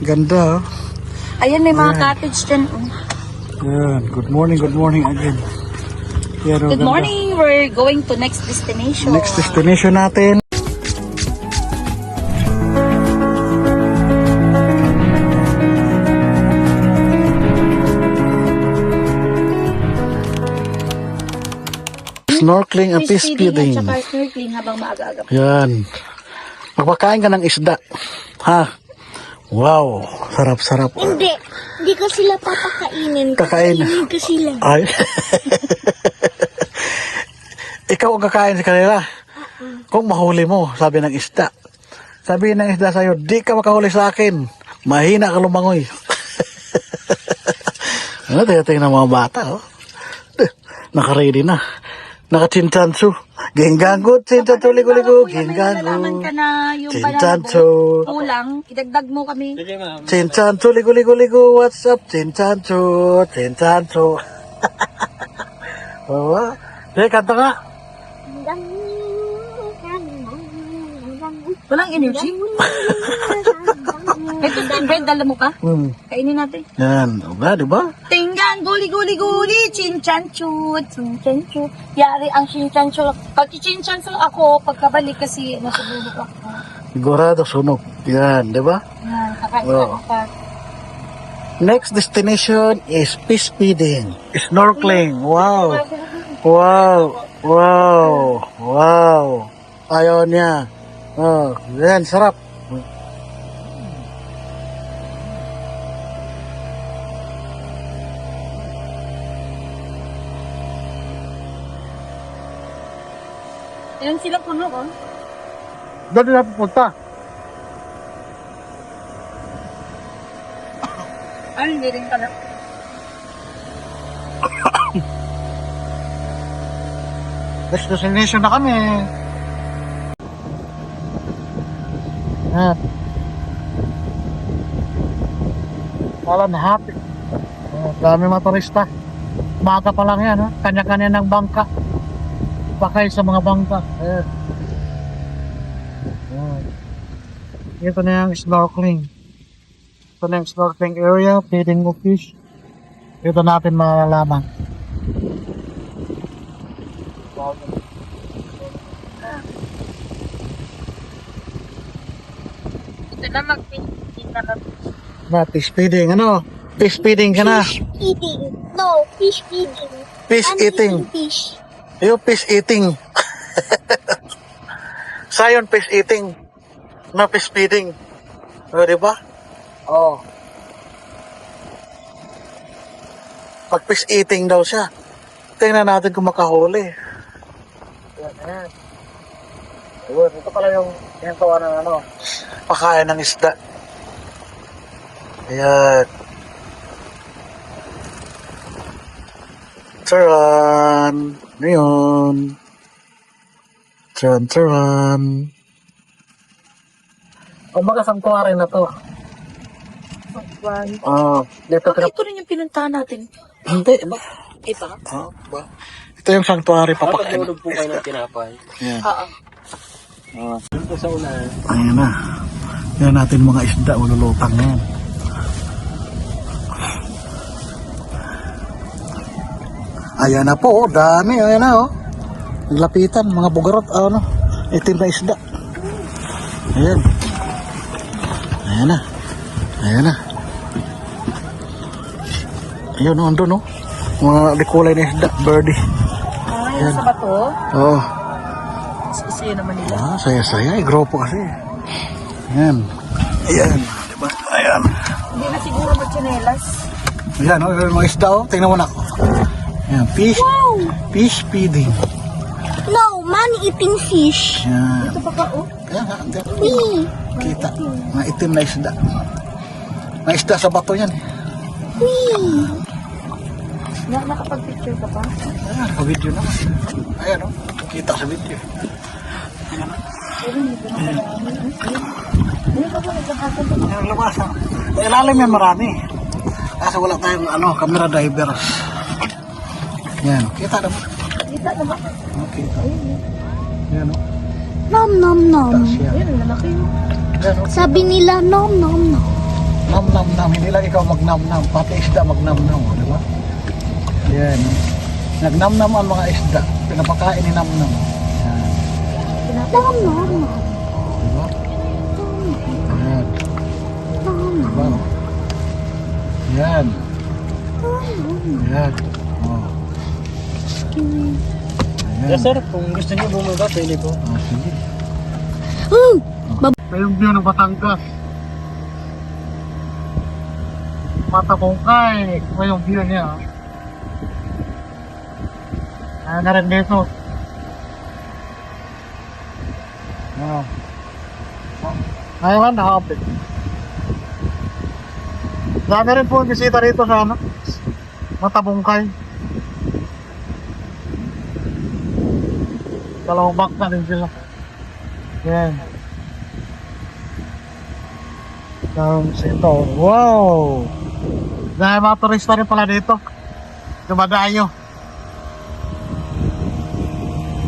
Ganda, oh. Ayan, may mga Ayan. cottage dyan. oh. Yan. Good morning, good morning again. Yan, oh, Good ganda. morning. We're going to next destination. Next destination natin. Snorkeling and fish feeding. At saka snorkeling habang maaga-aga. Yan. Magpakain ka ng isda. Ha? Wow. Sarap-sarap. Hindi. Hindi ko sila papakainin. Kakain. Kakainin ko sila. Ay. Ikaw ang kakain sa kanila. Kung mahuli mo, sabi ng isda. Sabi ng isda sa'yo, di ka makahuli sa akin. Mahina ka lumangoy. ano, tingnan ng mga bata, oh. Nakaready na. Naka-chinchansu. Genggango, chinchansu, ligo-ligo, genggango. ka na yung Chinchansu. banana boat kulang, idagdag mo kami. Chinchansu, ligo-ligo-ligo, what's up? Chinchansu, chinchansu. Oo. Eh, kanta nga. Walang energy. Ito si bread, dala mo pa? Hmm. Kainin natin. Yan. O ba, di ba? Tinggan, guli, guli, guli, chinchanchu, chinchanchu. Yari ang chinchanchu. Pag chinchanchu ako, pagkabalik kasi nasubulok ako. Sigurado sunog. Yan, di ba? Yan, kakain Oo. ka. Next destination is fish feeding. Snorkeling. Wow. Wow. Wow. Wow. Ayaw niya. Oh, yan, sarap. Yan sila puno, oh. Doon na pupunta. Ay, hindi rin pala. Destination na kami. Yan. Wala na happy. Oh, dami mga turista. Maga pa lang yan, ha? kanya-kanya ng bangka. Pakay sa mga bangka. Ayan. Ayan. Ito na yung snorkeling. Ito na yung snorkeling area, feeding of fish. Ito natin malalaman. Ito na mag-pin na fish feeding. Ano? Fish feeding ka na. Fish feeding. No, fish feeding. Fish I'm eating. fish. Yung fish eating. Sayon fish eating. No fish feeding. O, di ba? Oo. Pag fish eating daw siya, tingnan natin kung makahuli. Yan, yan. Yun, ito pala yung ginagawa ng ano, pakain ng isda. Ayan. Charan! Ngayon. Charan, charan. Kumbaga sanctuary na to. Ah, dito ka ito rin yung pinuntahan natin. Hindi, ba? Ito? Ah, ba? Ito yung sanctuary papakain. Natulog po kayo ng tinapay. Yan. Oo. Doon po sa unahan. Ayan na. Yan natin mga isda, ululutang yan. Ayan na po, oh, dami, ayan na oh. Naglapitan, mga bugarot, ah, ano, itim na isda. Ayan. Ayan na. Ayan na. Ayan oh, andun oh. Mga likulay na isda, birdie. Ah, yan sa bato. Oh. Isa naman nila. Ah, saya-saya. Eh, grupo kasi. Ayan. Ayan. Diba? Ayan. Hindi na siguro magchinelas. Ayan, oh, mga isda, oh. Tingnan mo na ako. Ayan, fish. Fish feeding. No, man eating fish. Ayan. Ito pa ka, oh. Ayan. Wee. Kita. Na isda. Mga isda sa bato yan. Wee. Na, nakapag-picture ka pa? Ayan, video naman. Ayan, oh. Kita sa video. Ayan, labas, ha. Sa ilalim yan marami. Kaso wala tayong, ano, camera divers. Ayan, kita naman. Kita naman. Okay. Ayan, oh. Nom nom nom. Yan. Lalaki. Ayan, oh. Sabi nila nom nom nom. No, Hindi lang ikaw magnamnam, pati isda magnamnam, oh, di ba? Yan. Nagnamnam ang mga isda. Pinapakain ni namnam. Yan. Tama, mama. Di ba? Yan. Di ba? Yan. Yan. Oh. Ayan. Yes sir, kung gusto niyo bumaba, pwede po. Ah, sige. Ito yung view ng Batangas. Mata Bongkay. Ito yung view niya. Ayan na rin dito. Wow. Ngayon, nakapit. Dami rin po ang bisita rito sa ano? Mata Dalawang back na rin sila. Yan. Tapos ito, wow! Dahil mga turista rin pala dito. Dumadayo.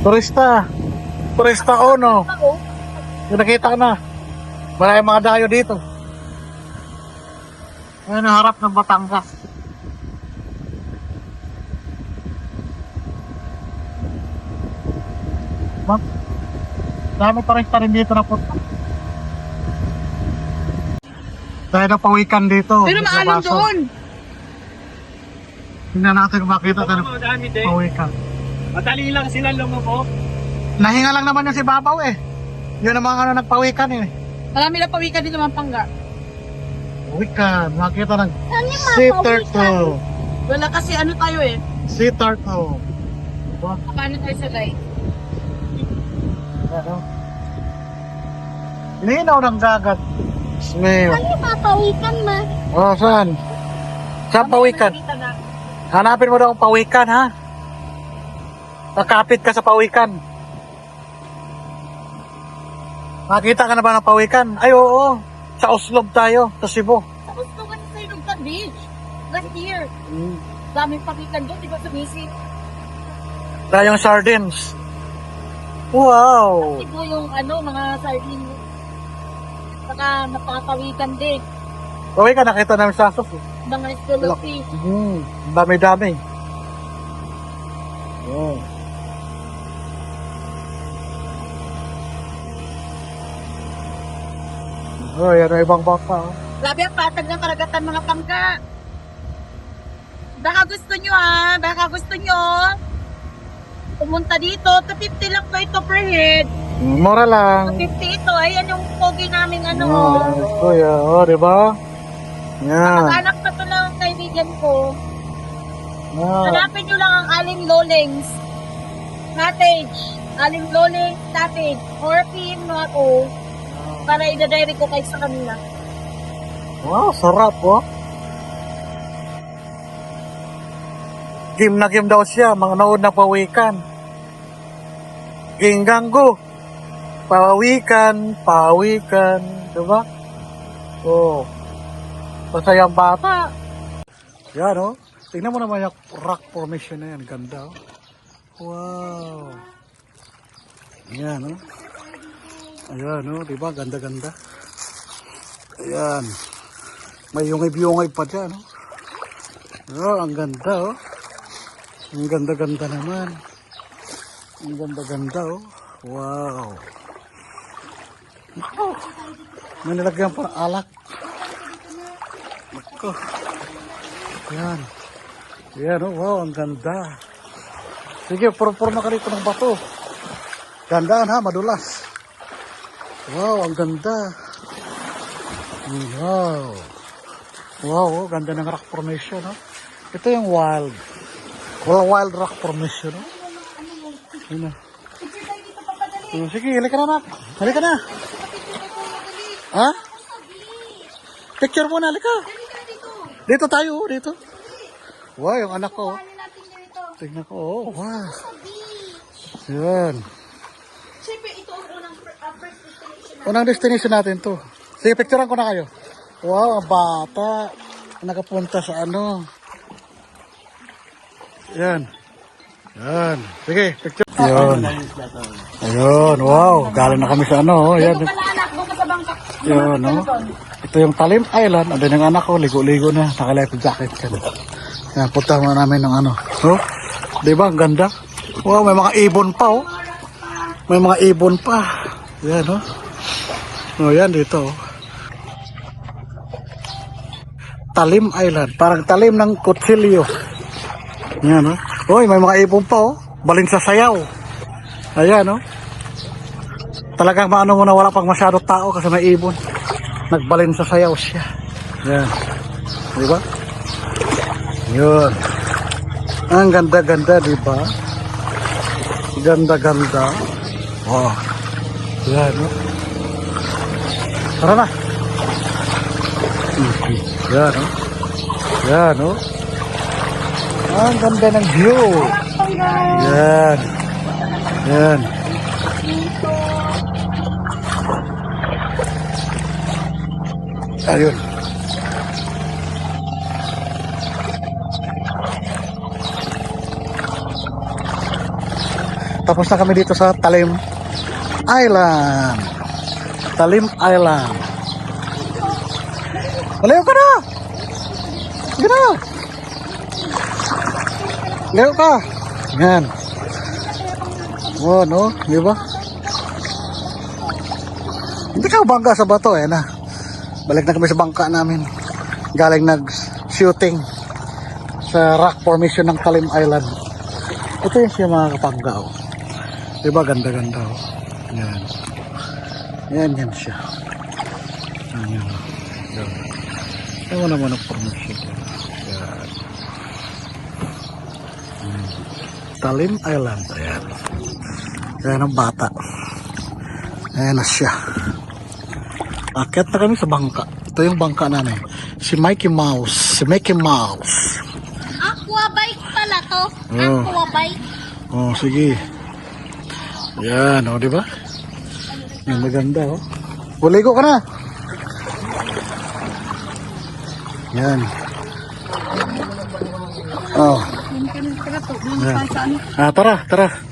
Turista. Turista ono. Yung nakita ko na. Maraming mga dayo dito. Ayun harap ng Batangas. Ma'am, dami turista rin dito na punta. Dahil na pawikan dito. pero maalam doon. Tingnan natin kung makita tayo ng pawikan. Madali lang sila lumabo. Nahinga lang naman yung si Babaw eh. Yun ang mga ano, nagpawikan eh. Marami na pawikan dito mga pangga. Pawikan, makita ng sea turtle. Wala kasi ano tayo eh. Sea turtle. Paano tayo sa light? Ano? Linaw ng dagat. Smell. Ano yung mga pawikan, ma? Oh, saan? Saan pawikan? Nakita na. Hanapin mo daw ang pawikan, ha? Nakapit ka sa pawikan. Nakita ka na ba ng pawikan? Ay, oo. Sa Oslob tayo, sa Cebu. Sa gusto ka sa Ilugtan Beach. Last year. Daming pawikan doon, di ba sa Misi? Tayong sardines. Wow! Ito yung ano, mga sardine. Saka napakapawikan din. Pawikan, nakita namin sa Asos. eh. Mga scallopy. Hmm, dami-dami. Oh. Oh, yan ang ibang baka. Oh. Grabe ang patag ng karagatan mga pangga. Baka gusto nyo ah, baka gusto nyo. Pumunta dito, 250 lang ba ito per head? Mura lang. 250 ito, ayan yung pogi namin ano. Oh, oh, yeah. oh, di ba? Yan. Anak pa to lang ang kaibigan ko. Yan. Hanapin nyo lang ang Aling Lolings. Cottage. Aling Lolings Cottage. Or PM mo ako para ida-direct ko kayo sa kanila. Wow, sarap, oh. Game na game daw siya, mga naod na pawikan. Ginganggo. Pawikan, pawikan, di ba? Oh. Masayang bata. Yan, oh. Tingnan mo naman yung rock formation na yan. Ganda, oh. Wow. Yan, oh. Ayan, oh. Di ba? Ganda-ganda. Ayan. May yungib-yungib pa dyan, oh. Oh, ang ganda, oh. Ang ganda-ganda naman. Ang ganda-ganda, oh. Wow. Ako. May nilagyan pa alak. Ako. Yan. Yan, oh. Wow, ang ganda. Sige, puro-puro ka rito ng bato. Gandaan ha, madulas. Wow, ang ganda. Wow. Wow, oh, ganda ng rock formation, no? Ito yung wild. Wala wild rock formation, no? Yun na. Oh, sige, halika na, nak. Halika na. Ha? Picture muna, halika. Dito tayo, oh, dito. Wow, yung anak ko. oh. Tingnan ko, oh, wow. Yan. Siyempre, ito ang unang uh, first destination. Unang destination natin to. Sige, picturean ko na kayo. Wow, ang bata. Nakapunta sa ano. Yan. Yan. Sige, picture. Yan. Ayun, wow. Galing na kami sa ano. oh. Yan. Yan, no? Ito yung Talim Island. Andun yung anak ko, ligo-ligo na. Naka-life jacket. Yan, punta mo namin ng ano. Oh, di ba? Ang ganda. Wow, may mga ibon pa, oh. May mga ibon pa. Yan, oh. Oh, yan dito, oh. Talim Island. Parang talim ng kutsilyo. Yan, oh. Uy, may mga ibon pa, oh. Balin sa sayaw. Ayan, oh. Talagang maano mo na wala pang masyado tao kasi may ibon. Nagbalin sa sayaw siya. Yan. Di ba? Yun. Ang ganda-ganda, di ba? Ganda-ganda. Oh. Yan, oh. Tara na. Mhm. Yan, oh. Yan, oh. Ang ganda ng view. Yan. Yan. Ayun. Tapos na kami dito sa Talim Island. Talim Island. Malayo ka na! Malayo ka! Yan. Oh, no? Di ba? Hindi ka bangga sa bato, eh na. Balik na kami sa bangka namin. Galing nag-shooting sa rock formation ng Talim Island. Ito yung siya mga kapangga, oh. Diba ganda-ganda, oh. Yan. Yan, yan siya. Yan. Yan. Ewan naman ang formation. Yan. Hmm. Talim Island. Ayan. Ayan ang bata. Ayan na siya. Akit na kami sa bangka. Ito yung bangka namin. Si Mikey Mouse. Si Mickey Mouse. Aqua bike pala to. Oh. Aqua bike. Oh, sige. Yan, oh, di ba? Yan, maganda, oh. Buligo ka na. Yan. Oh. Yan. Ah, tara, tara.